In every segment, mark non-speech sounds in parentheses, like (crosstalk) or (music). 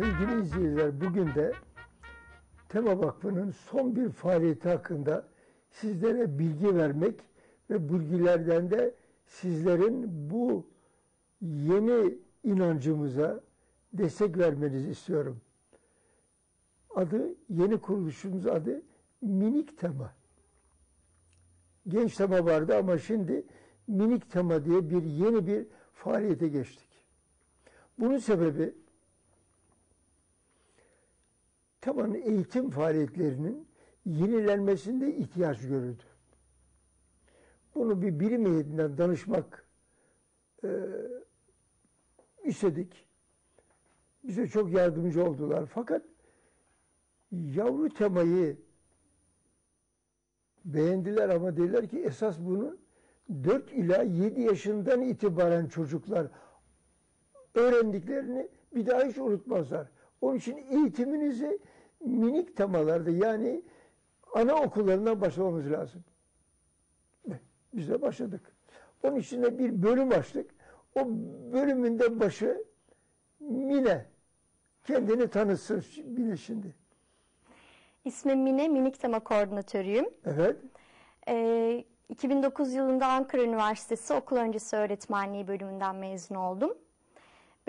Sevgili izleyiciler bugün de Tema Vakfı'nın son bir faaliyeti hakkında sizlere bilgi vermek ve bilgilerden de sizlerin bu yeni inancımıza destek vermenizi istiyorum. Adı, yeni kuruluşumuz adı Minik Tema. Genç Tema vardı ama şimdi Minik Tema diye bir yeni bir faaliyete geçtik. Bunun sebebi Tema'nın eğitim faaliyetlerinin yenilenmesinde ihtiyaç görüldü. Bunu bir bilim heyetinden danışmak e, istedik. Bize çok yardımcı oldular. Fakat yavru temayı beğendiler ama dediler ki esas bunu 4 ila 7 yaşından itibaren çocuklar öğrendiklerini bir daha hiç unutmazlar. Onun için eğitiminizi minik temalarda yani ana okullarından başlamamız lazım. Biz de başladık. Onun için de bir bölüm açtık. O bölümün de başı Mine. Kendini tanıtsın Mine şimdi. İsmim Mine, minik tema koordinatörüyüm. Evet. Ee, 2009 yılında Ankara Üniversitesi okul öncesi öğretmenliği bölümünden mezun oldum.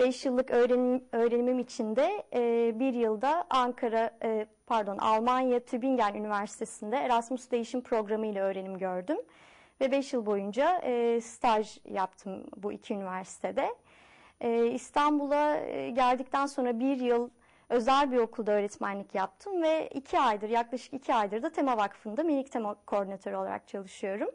5 yıllık öğrenim, öğrenimim içinde e, bir yılda Ankara, e, pardon Almanya Tübingen Üniversitesi'nde Erasmus Değişim Programı ile öğrenim gördüm. Ve 5 yıl boyunca e, staj yaptım bu iki üniversitede. E, İstanbul'a geldikten sonra bir yıl özel bir okulda öğretmenlik yaptım ve iki aydır, yaklaşık iki aydır da Tema Vakfı'nda minik tema koordinatörü olarak çalışıyorum.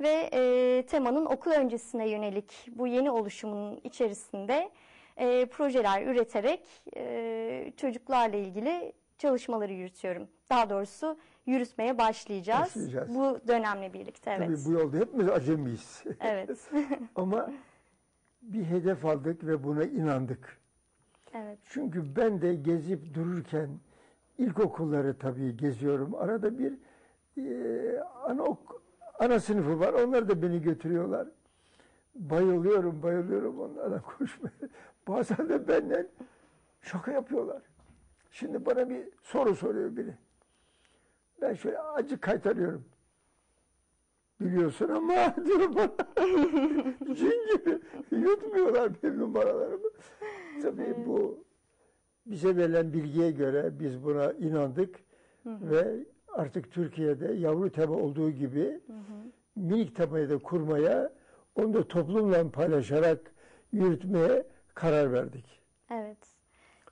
Ve e, temanın okul öncesine yönelik bu yeni oluşumun içerisinde e, projeler üreterek e, çocuklarla ilgili çalışmaları yürütüyorum. Daha doğrusu yürütmeye başlayacağız. Başlayacağız. Bu dönemle birlikte evet. Tabii bu yolda hepimiz acemiyiz. (laughs) Evet. (laughs) Ama bir hedef aldık ve buna inandık. evet. Çünkü ben de gezip dururken ilkokulları tabii geziyorum. Arada bir e, ana, ana sınıfı var. Onlar da beni götürüyorlar. Bayılıyorum, bayılıyorum onlarla (laughs) konuşmaya. Bazen de benden şaka yapıyorlar. Şimdi bana bir soru soruyor biri. Ben şöyle acı kaytarıyorum. Biliyorsun ama (laughs) diyorum bana. Cin gibi yutmuyorlar benim numaralarımı. Tabii bu bize verilen bilgiye göre biz buna inandık ve artık Türkiye'de yavru tema olduğu gibi minik temayı da kurmaya, onu da toplumla paylaşarak yürütmeye karar verdik. Evet.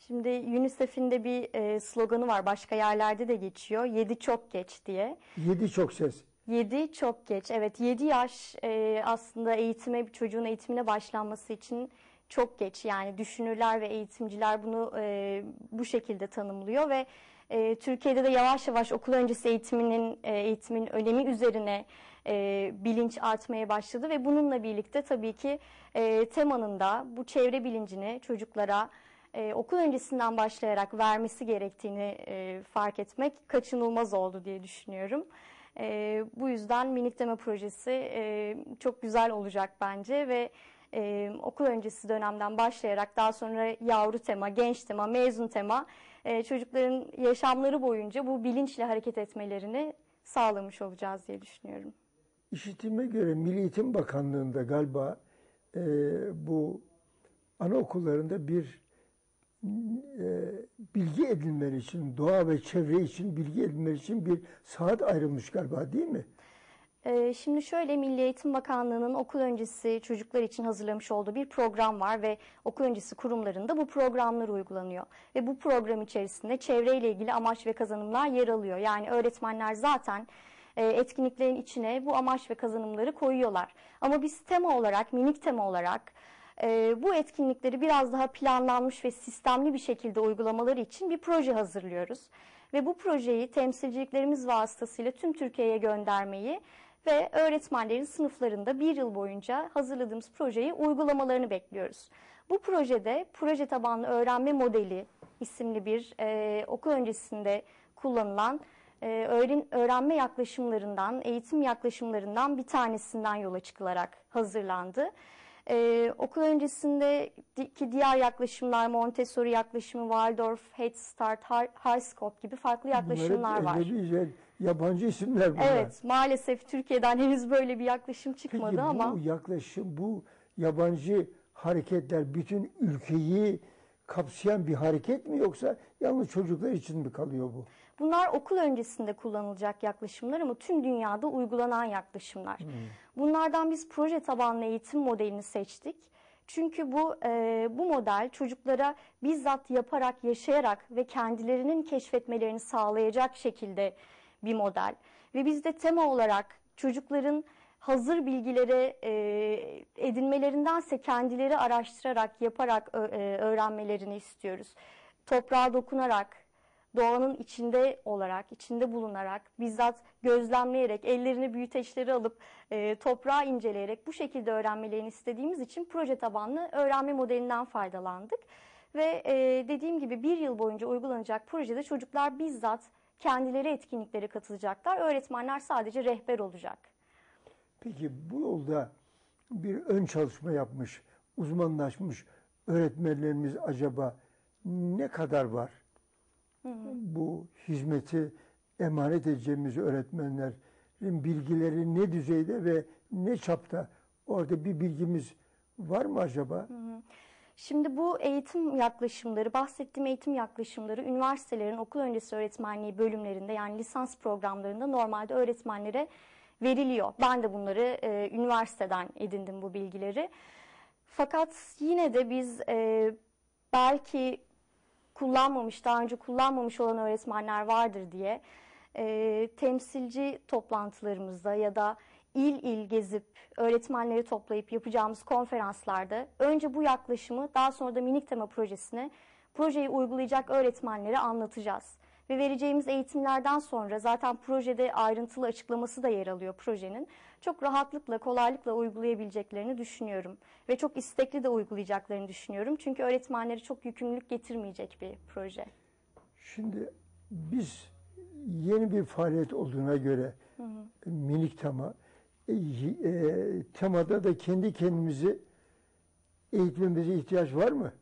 Şimdi UNICEF'in de bir e, sloganı var. Başka yerlerde de geçiyor. Yedi çok geç diye. Yedi çok ses. 7 çok geç. Evet 7 yaş e, aslında eğitime bir çocuğun eğitimine başlanması için çok geç. Yani düşünürler ve eğitimciler bunu e, bu şekilde tanımlıyor ve e, Türkiye'de de yavaş yavaş okul öncesi eğitiminin e, eğitimin önemi üzerine e, bilinç artmaya başladı ve bununla birlikte tabii ki e, temanın da bu çevre bilincini çocuklara e, okul öncesinden başlayarak vermesi gerektiğini e, fark etmek kaçınılmaz oldu diye düşünüyorum. E, bu yüzden minik deme projesi e, çok güzel olacak bence ve e, okul öncesi dönemden başlayarak daha sonra yavru tema, genç tema, mezun tema e, çocukların yaşamları boyunca bu bilinçle hareket etmelerini sağlamış olacağız diye düşünüyorum. İşitime göre Milli Eğitim Bakanlığı'nda galiba e, bu anaokullarında bir e, bilgi edinmeleri için, doğa ve çevre için bilgi edinmeleri için bir saat ayrılmış galiba değil mi? Ee, Şimdi şöyle Milli Eğitim Bakanlığı'nın okul öncesi çocuklar için hazırlamış olduğu bir program var ve okul öncesi kurumlarında bu programlar uygulanıyor. Ve bu program içerisinde çevreyle ilgili amaç ve kazanımlar yer alıyor. Yani öğretmenler zaten e, etkinliklerin içine bu amaç ve kazanımları koyuyorlar. Ama biz tema olarak, minik tema olarak e, bu etkinlikleri biraz daha planlanmış ve sistemli bir şekilde uygulamaları için bir proje hazırlıyoruz. Ve bu projeyi temsilciliklerimiz vasıtasıyla tüm Türkiye'ye göndermeyi ve öğretmenlerin sınıflarında bir yıl boyunca hazırladığımız projeyi uygulamalarını bekliyoruz. Bu projede proje tabanlı öğrenme modeli isimli bir e, okul öncesinde kullanılan e, öğren, öğrenme yaklaşımlarından, eğitim yaklaşımlarından bir tanesinden yola çıkılarak hazırlandı. Ee, okul öncesindeki diğer yaklaşımlar, Montessori yaklaşımı, Waldorf, Head Start, Scope gibi farklı yaklaşımlar Bunlar var. Yabancı isimler bunlar. Evet, maalesef Türkiye'den henüz böyle bir yaklaşım çıkmadı Peki ama bu yaklaşım, bu yabancı hareketler bütün ülkeyi kapsayan bir hareket mi yoksa yalnız çocuklar için mi kalıyor bu? bunlar okul öncesinde kullanılacak yaklaşımlar ama tüm dünyada uygulanan yaklaşımlar. Bunlardan biz proje tabanlı eğitim modelini seçtik. Çünkü bu e, bu model çocuklara bizzat yaparak, yaşayarak ve kendilerinin keşfetmelerini sağlayacak şekilde bir model. Ve biz de tema olarak çocukların hazır bilgileri e, edinmelerindense kendileri araştırarak, yaparak e, öğrenmelerini istiyoruz. Toprağa dokunarak, doğanın içinde olarak, içinde bulunarak, bizzat gözlemleyerek, ellerini büyüteçleri alıp e, toprağı inceleyerek bu şekilde öğrenmelerini istediğimiz için proje tabanlı öğrenme modelinden faydalandık. Ve e, dediğim gibi bir yıl boyunca uygulanacak projede çocuklar bizzat kendileri etkinliklere katılacaklar. Öğretmenler sadece rehber olacak. Peki bu yolda bir ön çalışma yapmış, uzmanlaşmış öğretmenlerimiz acaba ne kadar var? Bu hizmeti emanet edeceğimiz öğretmenlerin bilgileri ne düzeyde ve ne çapta? Orada bir bilgimiz var mı acaba? Şimdi bu eğitim yaklaşımları, bahsettiğim eğitim yaklaşımları üniversitelerin okul öncesi öğretmenliği bölümlerinde yani lisans programlarında normalde öğretmenlere veriliyor. Ben de bunları e, üniversiteden edindim bu bilgileri. Fakat yine de biz e, belki kullanmamış, daha önce kullanmamış olan öğretmenler vardır diye e, temsilci toplantılarımızda ya da il il gezip öğretmenleri toplayıp yapacağımız konferanslarda önce bu yaklaşımı daha sonra da minik tema projesine projeyi uygulayacak öğretmenlere anlatacağız. Ve vereceğimiz eğitimlerden sonra zaten projede ayrıntılı açıklaması da yer alıyor projenin. Çok rahatlıkla, kolaylıkla uygulayabileceklerini düşünüyorum. Ve çok istekli de uygulayacaklarını düşünüyorum. Çünkü öğretmenlere çok yükümlülük getirmeyecek bir proje. Şimdi biz yeni bir faaliyet olduğuna göre minik tema e, temada da kendi kendimizi eğitmemize ihtiyaç var mı?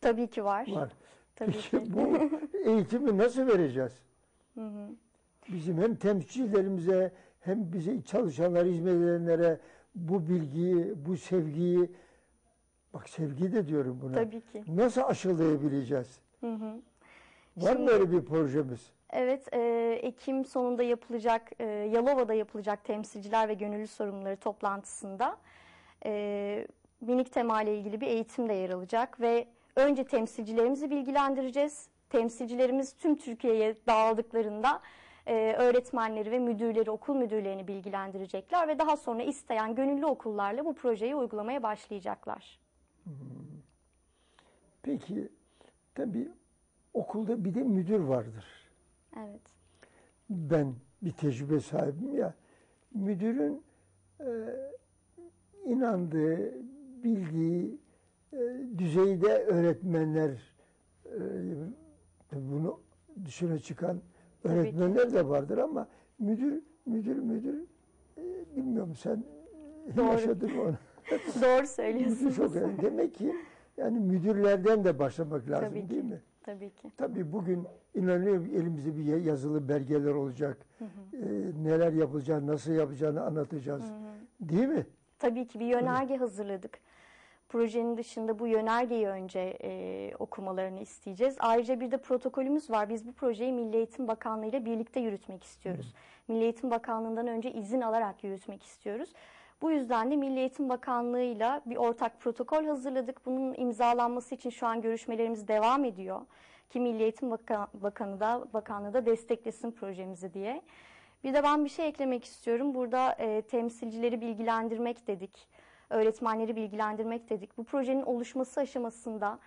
Tabii ki var. Var. Tabii Peki ki. bu (laughs) eğitimi nasıl vereceğiz? Bizim hem temsilcilerimize hem bize çalışanlar, hizmet edenlere bu bilgiyi, bu sevgiyi, bak sevgi de diyorum buna. Tabii ki. Nasıl aşılayabileceğiz? Var mı Şimdi- öyle bir projemiz? Evet, e, Ekim sonunda yapılacak, e, Yalova'da yapılacak temsilciler ve gönüllü sorumluları toplantısında e, minik tema ilgili bir eğitim de yer alacak ve önce temsilcilerimizi bilgilendireceğiz. Temsilcilerimiz tüm Türkiye'ye dağıldıklarında e, öğretmenleri ve müdürleri, okul müdürlerini bilgilendirecekler ve daha sonra isteyen gönüllü okullarla bu projeyi uygulamaya başlayacaklar. Peki tabii okulda bir de müdür vardır. Evet. Ben bir tecrübe sahibim ya. Müdürün e, inandığı, bildiği e, düzeyde öğretmenler e, bunu dışına çıkan öğretmenler de vardır ama müdür müdür müdür e, bilmiyorum sen Doğru. yaşadın mı onu? (laughs) Doğru söylüyorsunuz. çok önemli. Demek ki yani müdürlerden de başlamak lazım Tabii değil ki. mi? Tabii ki. Tabii bugün inanıyorum elimizde bir yazılı belgeler olacak. Ee, neler yapılacağını, nasıl yapacağını anlatacağız. Değil mi? Tabii ki bir yönerge hazırladık. Projenin dışında bu yönergeyi önce e, okumalarını isteyeceğiz. Ayrıca bir de protokolümüz var. Biz bu projeyi Milli Eğitim Bakanlığı ile birlikte yürütmek istiyoruz. Milli Eğitim Bakanlığı'ndan önce izin alarak yürütmek istiyoruz. Bu yüzden de Milli Eğitim Bakanlığı'yla bir ortak protokol hazırladık. Bunun imzalanması için şu an görüşmelerimiz devam ediyor. Ki Milli Eğitim Bakan- Bakanı da, Bakanlığı da desteklesin projemizi diye. Bir de ben bir şey eklemek istiyorum. Burada e, temsilcileri bilgilendirmek dedik. Öğretmenleri bilgilendirmek dedik. Bu projenin oluşması aşamasında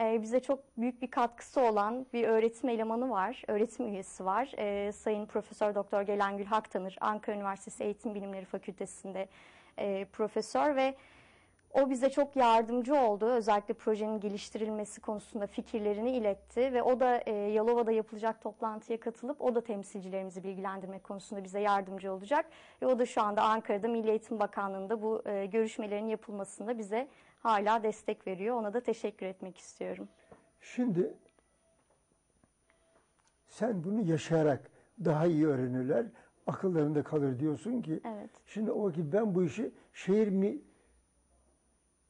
e, bize çok büyük bir katkısı olan bir öğretim elemanı var, öğretim üyesi var. E, Sayın Profesör Doktor Gelengül Haktanır, Ankara Üniversitesi Eğitim Bilimleri Fakültesi'nde e, profesör ve O bize çok yardımcı oldu. Özellikle projenin geliştirilmesi konusunda fikirlerini iletti ve o da e, Yalova'da yapılacak toplantıya katılıp o da temsilcilerimizi bilgilendirmek konusunda bize yardımcı olacak. Ve o da şu anda Ankara'da Milli Eğitim Bakanlığı'nda bu e, görüşmelerin yapılmasında bize hala destek veriyor. Ona da teşekkür etmek istiyorum. Şimdi sen bunu yaşayarak daha iyi öğrenirler, akıllarında kalır diyorsun ki. Evet. Şimdi o vakit ben bu işi şehir mi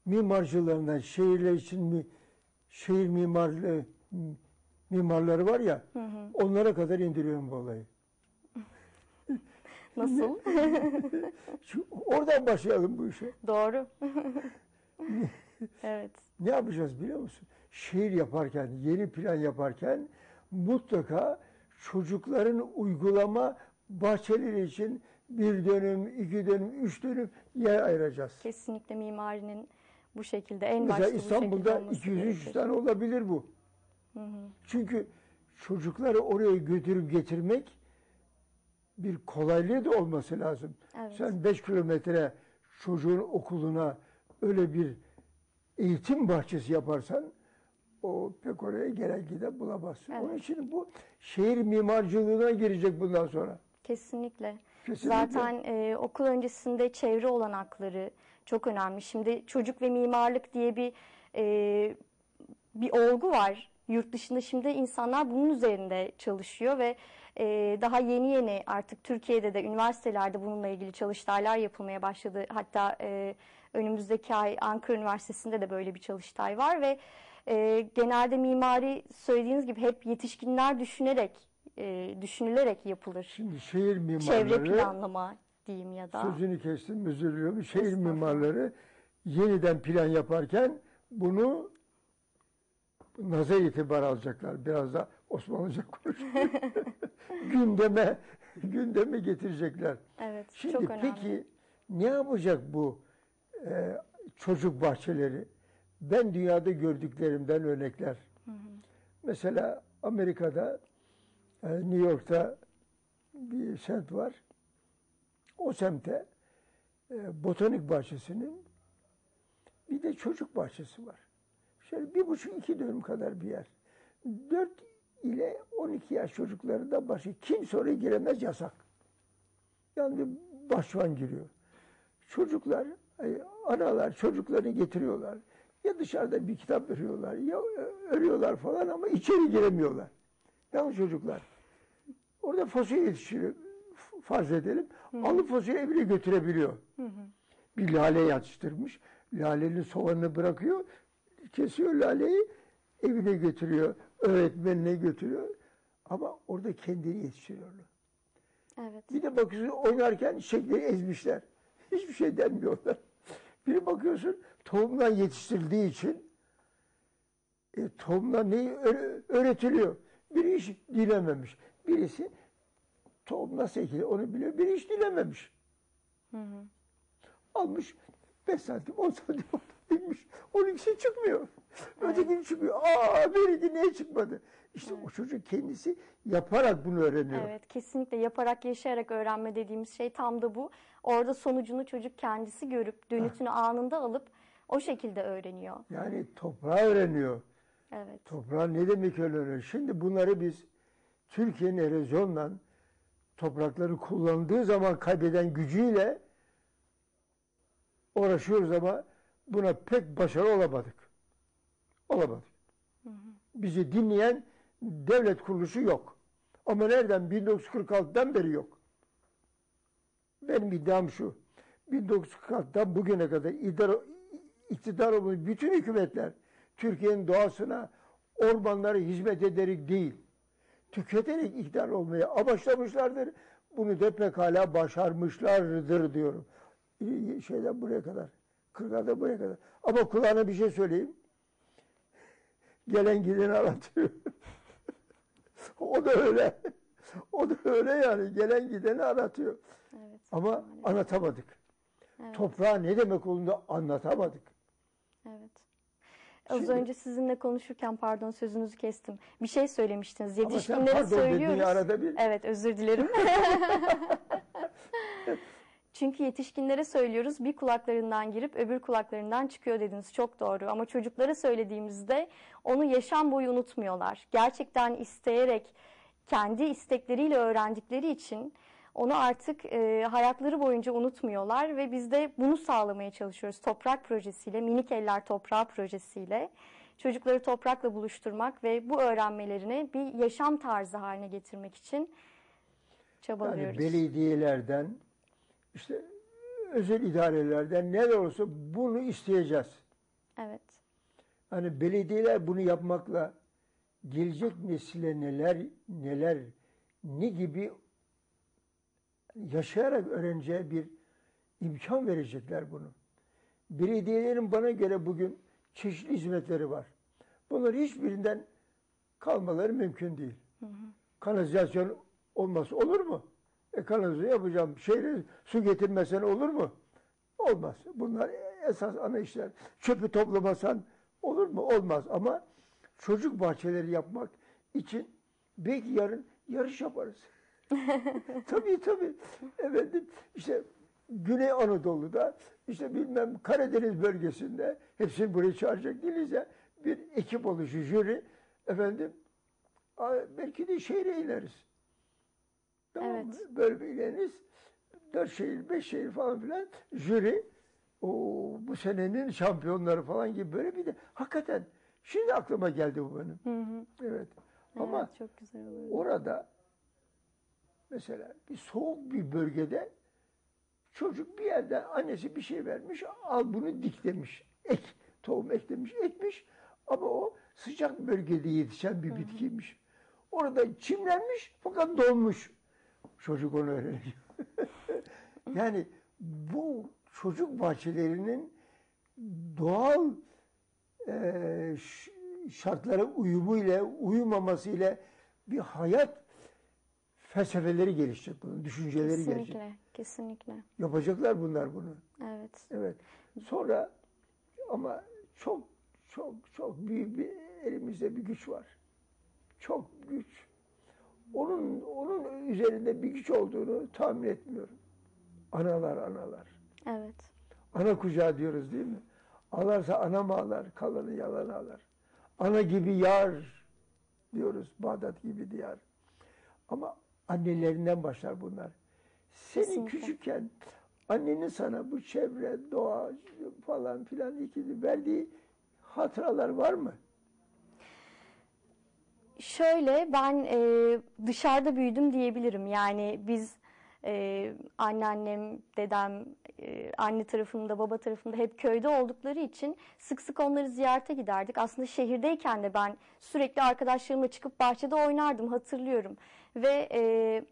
mimarcılarından, şehirler için mi şehir mimarlığı mimarları var ya, onlara kadar indiriyorum bu olayı. (laughs) Nasıl? (laughs) Şu, oradan başlayalım bu işe. Doğru. (laughs) evet. Ne yapacağız biliyor musun? Şehir yaparken, yeni plan yaparken mutlaka çocukların uygulama bahçeleri için bir dönüm, iki dönüm, üç dönüm yer ayıracağız. Kesinlikle mimarinin bu şekilde en Mesela başta İstanbul'da olması 200-300 gerekir. tane olabilir bu. Çünkü çocukları oraya götürüp getirmek bir kolaylığı da olması lazım. Evet. Sen 5 kilometre çocuğun okuluna öyle bir eğitim bahçesi yaparsan o pek oraya gelen giden bulamazsın. Evet. Onun için bu şehir mimarcılığına girecek bundan sonra. Kesinlikle. Kesinlikle. Zaten e, okul öncesinde çevre olanakları çok önemli. Şimdi çocuk ve mimarlık diye bir e, bir olgu var. Yurt dışında şimdi insanlar bunun üzerinde çalışıyor ve e, daha yeni yeni artık Türkiye'de de üniversitelerde bununla ilgili çalıştaylar yapılmaya başladı. Hatta e, önümüzdeki ay Ankara Üniversitesi'nde de böyle bir çalıştay var ve e, genelde mimari söylediğiniz gibi hep yetişkinler düşünerek e, düşünülerek yapılır. Şimdi şehir mimarları Çevre planlama diyeyim ya da. Sözünü kestim, özür diliyorum. Şehir mimarları yeniden plan yaparken bunu nazar itibar alacaklar. Biraz da Osmanlıca konuşuyor. (laughs) gündeme gündeme getirecekler. Evet, Şimdi çok önemli. peki ne yapacak bu e, çocuk bahçeleri? Ben dünyada gördüklerimden örnekler. Mesela Amerika'da New York'ta bir semt var. O semte e, botanik bahçesinin bir de çocuk bahçesi var. Şöyle bir buçuk iki dönüm kadar bir yer. Dört ile 12 yaş çocukları da başı kimse oraya giremez yasak. Yani başvan giriyor. Çocuklar, ay, analar çocuklarını getiriyorlar. Ya dışarıda bir kitap veriyorlar, ya örüyorlar falan ama içeri giremiyorlar. Yani çocuklar. Orada fasulye yetiştiriyor. Farz edelim. Alıp fasulye evine götürebiliyor. Bir lale yatıştırmış. Lalenin soğanını bırakıyor. Kesiyor laleyi. Evine götürüyor. Öğretmenine götürüyor. Ama orada kendini yetiştiriyorlar. Evet. Bir de bakıyorsun oynarken çiçekleri ezmişler. (laughs) Hiçbir şey denmiyorlar. Bir bakıyorsun tohumdan yetiştirildiği için e, tohumdan ne öğre- öğretiliyor. Biri hiç dilememiş. Birisi tohum nasıl ekilir onu biliyor. Biri hiç dilememiş. Almış 5 santim 10 santim (laughs) dikmiş. Onun ikisi çıkmıyor. Öteki çıkmıyor. Aa benimki niye çıkmadı? İşte o çocuk kendisi yaparak bunu öğreniyor. Evet, kesinlikle yaparak, yaşayarak öğrenme dediğimiz şey tam da bu. Orada sonucunu çocuk kendisi görüp, dönütünü anında alıp o şekilde öğreniyor. Yani toprağı öğreniyor. Evet. Toprağın ne demek öğreniyor. Şimdi bunları biz Türkiye'nin erozyonla toprakları kullandığı zaman kaybeden gücüyle uğraşıyoruz ama buna pek başarılı olamadık. Olamadık. Bizi dinleyen devlet kuruluşu yok. Ama nereden? 1946'dan beri yok. Benim iddiam şu. 1946'dan bugüne kadar iktidar, iktidar olmuş bütün hükümetler Türkiye'nin doğasına, ormanlara hizmet ederek değil, tüketerek iktidar olmaya amaçlamışlardır. Bunu da pekala başarmışlardır diyorum. Şeyden buraya kadar. Kırkada buraya kadar. Ama kulağına bir şey söyleyeyim. Gelen gideni aratıyor. (laughs) o da öyle. O da öyle yani. Gelen gideni aratıyor. Evet. Ama anlatamadık. Evet. Toprağa ne demek olduğunu anlatamadık. Evet. Az Şimdi- önce sizinle konuşurken pardon sözünüzü kestim. Bir şey söylemiştiniz. Ama sen Yetişkinlere pardon söylüyoruz. arada bir Evet özür dilerim. (laughs) Çünkü yetişkinlere söylüyoruz bir kulaklarından girip öbür kulaklarından çıkıyor dediniz çok doğru. Ama çocuklara söylediğimizde onu yaşam boyu unutmuyorlar. Gerçekten isteyerek kendi istekleriyle öğrendikleri için onu artık e, hayatları boyunca unutmuyorlar ve biz de bunu sağlamaya çalışıyoruz. Toprak projesiyle, Minik Eller Toprağı projesiyle çocukları toprakla buluşturmak ve bu öğrenmelerini bir yaşam tarzı haline getirmek için çabalıyoruz. Yani belediyelerden, işte özel idarelerden neler olsa bunu isteyeceğiz. Evet. Hani belediyeler bunu yapmakla gelecek nesile neler neler ne gibi yaşayarak öğreneceği bir imkan verecekler bunu. Belediyelerin bana göre bugün çeşitli hizmetleri var. Bunların hiçbirinden kalmaları mümkün değil. Hı hı. Kanalizasyon olması olur mu? E kanalizasyon yapacağım. Şehre su getirmesen olur mu? Olmaz. Bunlar esas ana işler. Çöpü toplamasan olur mu? Olmaz. Ama çocuk bahçeleri yapmak için belki yarın yarış yaparız. (laughs) tabii tabii. Efendim işte Güney Anadolu'da işte bilmem Karadeniz bölgesinde hepsini buraya çağıracak değiliz ya. Bir ekip oluşu, jüri efendim belki de şehre ineriz. Tamam evet. mı? Böyle bir ineriz. Dört şehir, beş şehir falan filan jüri o bu senenin şampiyonları falan gibi böyle bir de hakikaten şimdi aklıma geldi bu benim. Hı hı. Evet. Ama evet, çok güzel orada mesela bir soğuk bir bölgede çocuk bir yerde annesi bir şey vermiş al bunu dik demiş. Ek, tohum eklemiş, ekmiş ama o sıcak bölgede yetişen bir bitkiymiş. Orada çimlenmiş fakat donmuş. Çocuk onu öğreniyor. (laughs) yani bu çocuk bahçelerinin doğal e, şartlara uyumu ile uyumaması ile bir hayat felsefeleri gelişecek bunun, düşünceleri kesinlikle, gelecek. Kesinlikle, kesinlikle. Yapacaklar bunlar bunu. Evet. Evet. Sonra ama çok çok çok büyük bir elimizde bir güç var. Çok güç. Onun onun üzerinde bir güç olduğunu tahmin etmiyorum. Analar analar. Evet. Ana kucağı diyoruz değil mi? Alarsa ana ağlar, kalanı yalan ağlar. Ana gibi yar diyoruz, Bağdat gibi diyar. Ama annelerinden başlar bunlar. Senin Kesinlikle. küçükken annenin sana bu çevre, doğa falan filan ikili verdiği hatıralar var mı? Şöyle ben e, dışarıda büyüdüm diyebilirim. Yani biz e, anneannem, dedem, e, anne tarafımda, baba tarafımda hep köyde oldukları için sık sık onları ziyarete giderdik. Aslında şehirdeyken de ben sürekli arkadaşlarımla çıkıp bahçede oynardım hatırlıyorum. Ve e,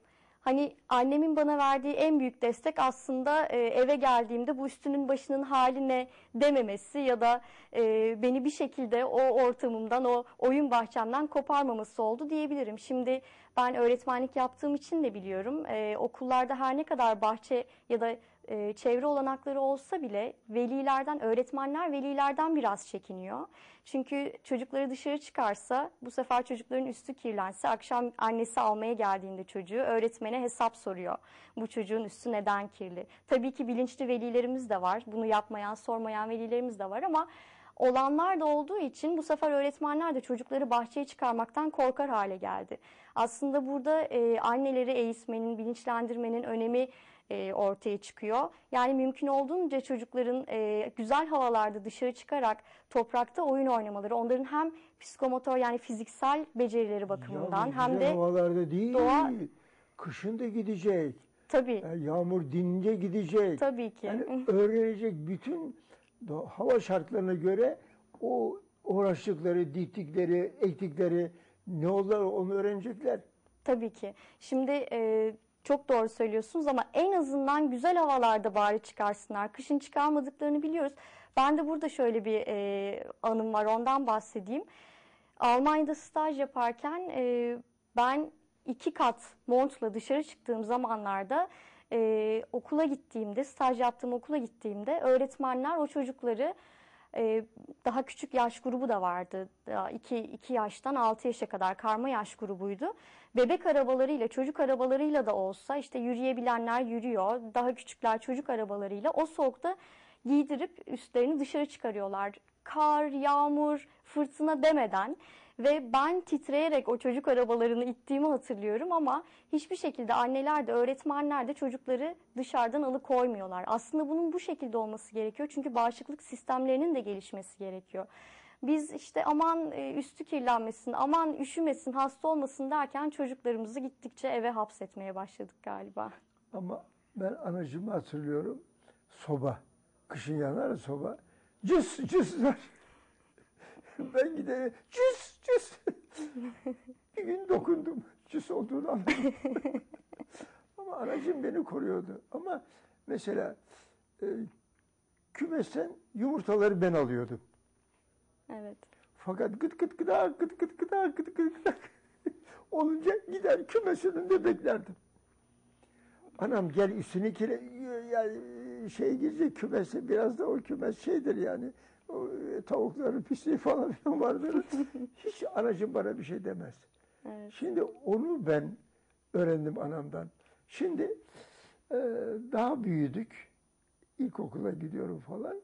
Hani annemin bana verdiği en büyük destek aslında e, eve geldiğimde bu üstünün başının haline dememesi ya da e, beni bir şekilde o ortamımdan, o oyun bahçemden koparmaması oldu diyebilirim. Şimdi ben öğretmenlik yaptığım için de biliyorum. E, okullarda her ne kadar bahçe ya da e, çevre olanakları olsa bile velilerden, öğretmenler velilerden biraz çekiniyor. Çünkü çocukları dışarı çıkarsa bu sefer çocukların üstü kirlense akşam annesi almaya geldiğinde çocuğu öğretmene hesap soruyor. Bu çocuğun üstü neden kirli? Tabii ki bilinçli velilerimiz de var. Bunu yapmayan, sormayan velilerimiz de var ama olanlar da olduğu için bu sefer öğretmenler de çocukları bahçeye çıkarmaktan korkar hale geldi. Aslında burada e, anneleri eğitmenin, bilinçlendirmenin önemi e, ortaya çıkıyor. Yani mümkün olduğunca çocukların e, güzel havalarda dışarı çıkarak toprakta oyun oynamaları, onların hem psikomotor yani fiziksel becerileri bakımından ya, hem de havalarda değil, doğa kışın da gidecek. Tabii. Yani yağmur dinince gidecek. Tabii ki. Yani öğrenecek bütün hava şartlarına göre o uğraştıkları, diktikleri, ektikleri ne olur onu öğrenecekler. Tabii ki. Şimdi e, çok doğru söylüyorsunuz ama en azından güzel havalarda bari çıkarsınlar. Kışın çıkarmadıklarını biliyoruz. Ben de burada şöyle bir e, anım var ondan bahsedeyim. Almanya'da staj yaparken e, ben iki kat montla dışarı çıktığım zamanlarda e, okula gittiğimde, staj yaptığım okula gittiğimde öğretmenler o çocukları e, daha küçük yaş grubu da vardı. 2 2 yaştan 6 yaşa kadar karma yaş grubuydu. Bebek arabalarıyla, çocuk arabalarıyla da olsa işte yürüyebilenler yürüyor. Daha küçükler çocuk arabalarıyla o soğukta giydirip üstlerini dışarı çıkarıyorlar. Kar, yağmur, fırtına demeden ve ben titreyerek o çocuk arabalarını ittiğimi hatırlıyorum ama hiçbir şekilde anneler de öğretmenler de çocukları dışarıdan alıkoymuyorlar. Aslında bunun bu şekilde olması gerekiyor çünkü bağışıklık sistemlerinin de gelişmesi gerekiyor. Biz işte aman e, üstü kirlenmesin, aman üşümesin, hasta olmasın derken çocuklarımızı gittikçe eve hapsetmeye başladık galiba. Ama ben anacımı hatırlıyorum. Soba. Kışın yanar ya soba. Cüs cüs. (laughs) Ben giderim. Cüs cüs. (laughs) bir gün dokundum. Cüs olduğunu anladım. (laughs) Ama anacığım beni koruyordu. Ama mesela e, kümesten yumurtaları ben alıyordum. Evet. Fakat gıt gıt gıda gıt gıt gıda gıt gıt gıda (laughs) olunca gider kümes önünde beklerdim. Anam gel üstüne kire yani şey girecek kümese biraz da o kümes şeydir yani tavukların pisliği falan (laughs) filan vardır. (laughs) Hiç anacığım bana bir şey demez. Evet. Şimdi onu ben öğrendim anamdan. Şimdi e, daha büyüdük. İlkokula gidiyorum falan.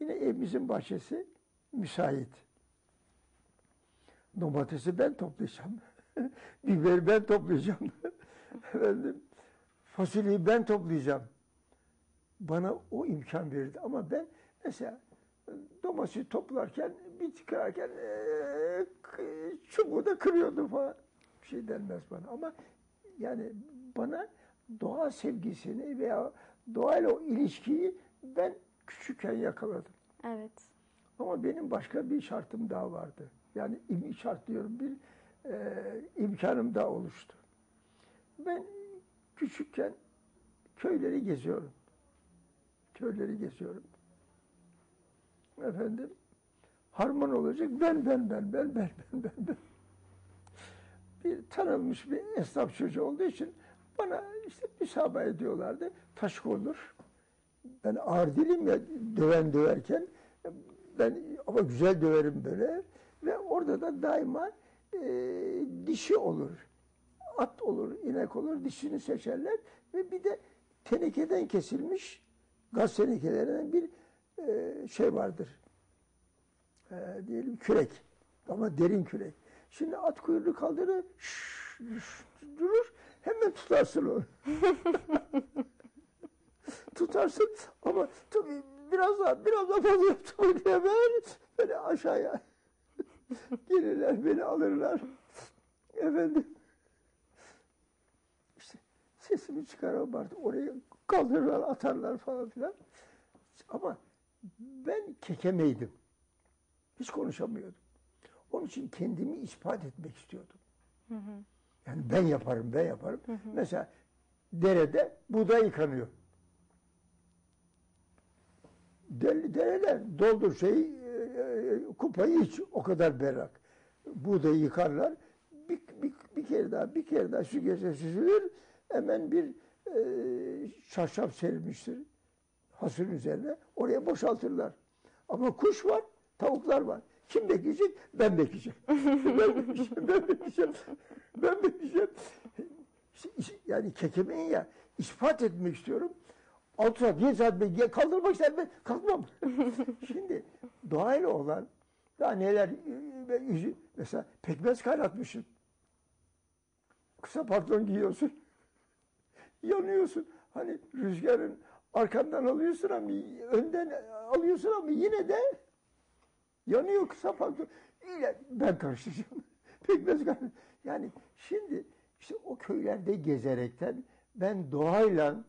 Yine evimizin bahçesi müsait. Domatesi ben toplayacağım. (laughs) Biberi ben toplayacağım. Efendim, fasulyeyi ben toplayacağım. Bana o imkan verirdi. Ama ben mesela domatesi toplarken, bit kırarken k- çubuğu da kırıyordum falan. Bir şey denmez bana. Ama yani bana doğa sevgisini veya doğayla o ilişkiyi ben küçükken yakaladım. Evet. Ama benim başka bir şartım daha vardı. Yani im- şart diyorum bir e, imkanım daha oluştu. Ben küçükken köyleri geziyorum. Köyleri geziyorum. Efendim harman olacak ben ben ben ben ben ben ben ben. Bir tanınmış bir esnaf çocuğu olduğu için bana işte müsabaka ediyorlardı. Taş olur. Ben ağır değilim ya döven döverken ben ama güzel döverim böyle ve orada da daima e, dişi olur. At olur, inek olur, dişini seçerler ve bir de tenekeden kesilmiş gaz tenekelerinden bir şey vardır. E, diyelim kürek ama derin kürek. Şimdi at kuyruğu kaldırır, şş, şş, durur, hemen tutarsın onu. (laughs) tutarsın ama tabii biraz daha biraz daha fazla yaptım diye ben böyle aşağıya (laughs) gelirler beni alırlar efendim işte sesimi çıkaramam artık oraya kaldırırlar atarlar falan filan ama ben kekemeydim hiç konuşamıyordum. Onun için kendimi ispat etmek istiyordum. Yani ben yaparım ben yaparım. Mesela derede buğday yıkanıyor. Deli dereler doldur şeyi e, e, kupayı iç o kadar berrak. Buğdayı yıkarlar. Bir, bir, bir kere daha bir kere daha süzgeçe süzülür. Hemen bir e, çarşaf serilmiştir hasırın üzerine. Oraya boşaltırlar. Ama kuş var, tavuklar var. Kim bekleyecek? Ben bekleyeceğim. (laughs) ben bekleyeceğim, ben bekleyeceğim. Ben bekleyeceğim. Yani kekemeyi ya ispat etmek istiyorum. 6 saat, 7 saat ben kaldırmak isterim ben kalkmam. (laughs) Şimdi doğayla olan daha neler e, yüzü- mesela pekmez kaynatmışsın. Kısa pantolon giyiyorsun. Yanıyorsun. Hani rüzgarın arkandan alıyorsun ama önden alıyorsun ama yine de yanıyor kısa. Yine ben karışacağım. Pekmez kaynat. Yani şimdi işte o köylerde gezerekten ben doğayla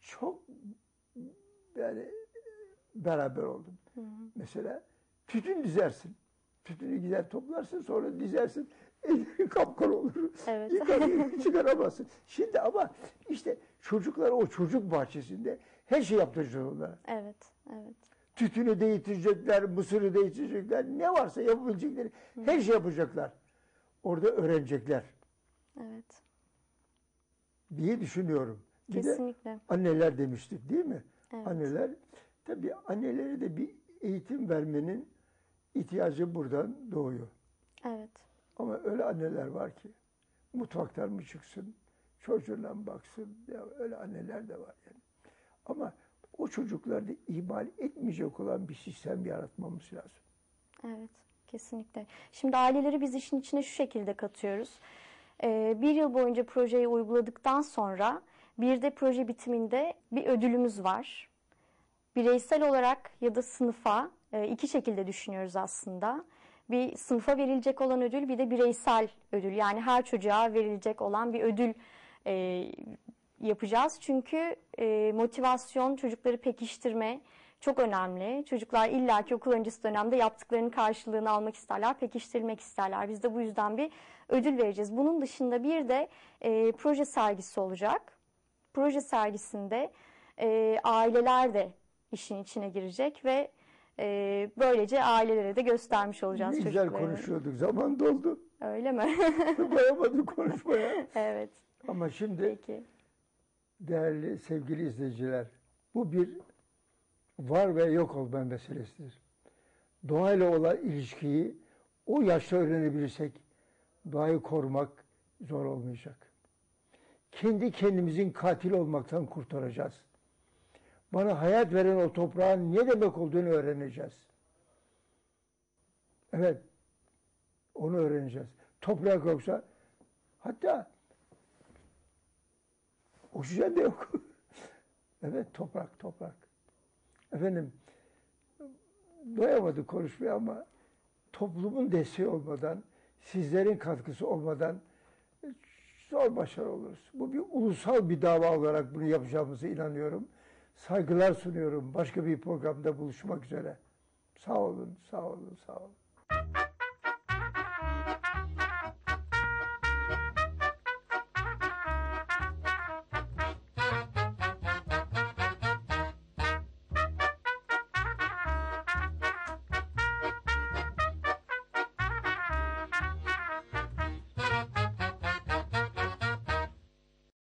çok yani beraber oldum. Mesela tütün dizersin. Tütünü gider toplarsın sonra dizersin. Elleri kapkara olur. Evet. Yıkar, (laughs) çıkaramazsın. Şimdi ama işte çocuklar o çocuk bahçesinde her şey yaptıracaklar. Evet. Evet. Tütünü değiştirecekler, mısırı değiştirecekler. Ne varsa yapabilecekleri her şey yapacaklar. Orada öğrenecekler Evet. diye düşünüyorum. Bir de Kesinlikle. anneler demiştik değil mi? Evet. Anneler Tabii annelere de bir eğitim vermenin ihtiyacı buradan doğuyor. Evet. Ama öyle anneler var ki mutfaktan mı çıksın, çocuğuna baksın. Ya öyle anneler de var yani. Ama o çocukları da ihmal etmeyecek olan bir sistem yaratmamız lazım. Evet, kesinlikle. Şimdi aileleri biz işin içine şu şekilde katıyoruz. Ee, bir yıl boyunca projeyi uyguladıktan sonra bir de proje bitiminde bir ödülümüz var. Bireysel olarak ya da sınıfa e, iki şekilde düşünüyoruz aslında. Bir sınıfa verilecek olan ödül bir de bireysel ödül. Yani her çocuğa verilecek olan bir ödül e, yapacağız. Çünkü e, motivasyon, çocukları pekiştirme çok önemli. Çocuklar illaki okul öncesi dönemde yaptıklarının karşılığını almak isterler, pekiştirilmek isterler. Biz de bu yüzden bir ödül vereceğiz. Bunun dışında bir de e, proje sergisi olacak. Proje sergisinde e, aileler de işin içine girecek ve e, böylece ailelere de göstermiş olacağız güzel konuşuyorduk. Zaman doldu. Öyle mi? (laughs) Doyamadık konuşmaya. evet. Ama şimdi Peki. değerli sevgili izleyiciler, bu bir var ve yok olma meselesidir. Doğayla olan ilişkiyi o yaşta öğrenebilirsek doğayı korumak zor olmayacak. Kendi kendimizin katil olmaktan kurtaracağız. Bana hayat veren o toprağın ne demek olduğunu öğreneceğiz. Evet, onu öğreneceğiz. Toprak yoksa hatta Oksijen de yok. (laughs) evet toprak toprak. Efendim doyamadık konuşmaya ama toplumun desteği olmadan, sizlerin katkısı olmadan zor başarı oluruz. Bu bir ulusal bir dava olarak bunu yapacağımıza inanıyorum. Saygılar sunuyorum. Başka bir programda buluşmak üzere. Sağ olun, sağ olun, sağ olun.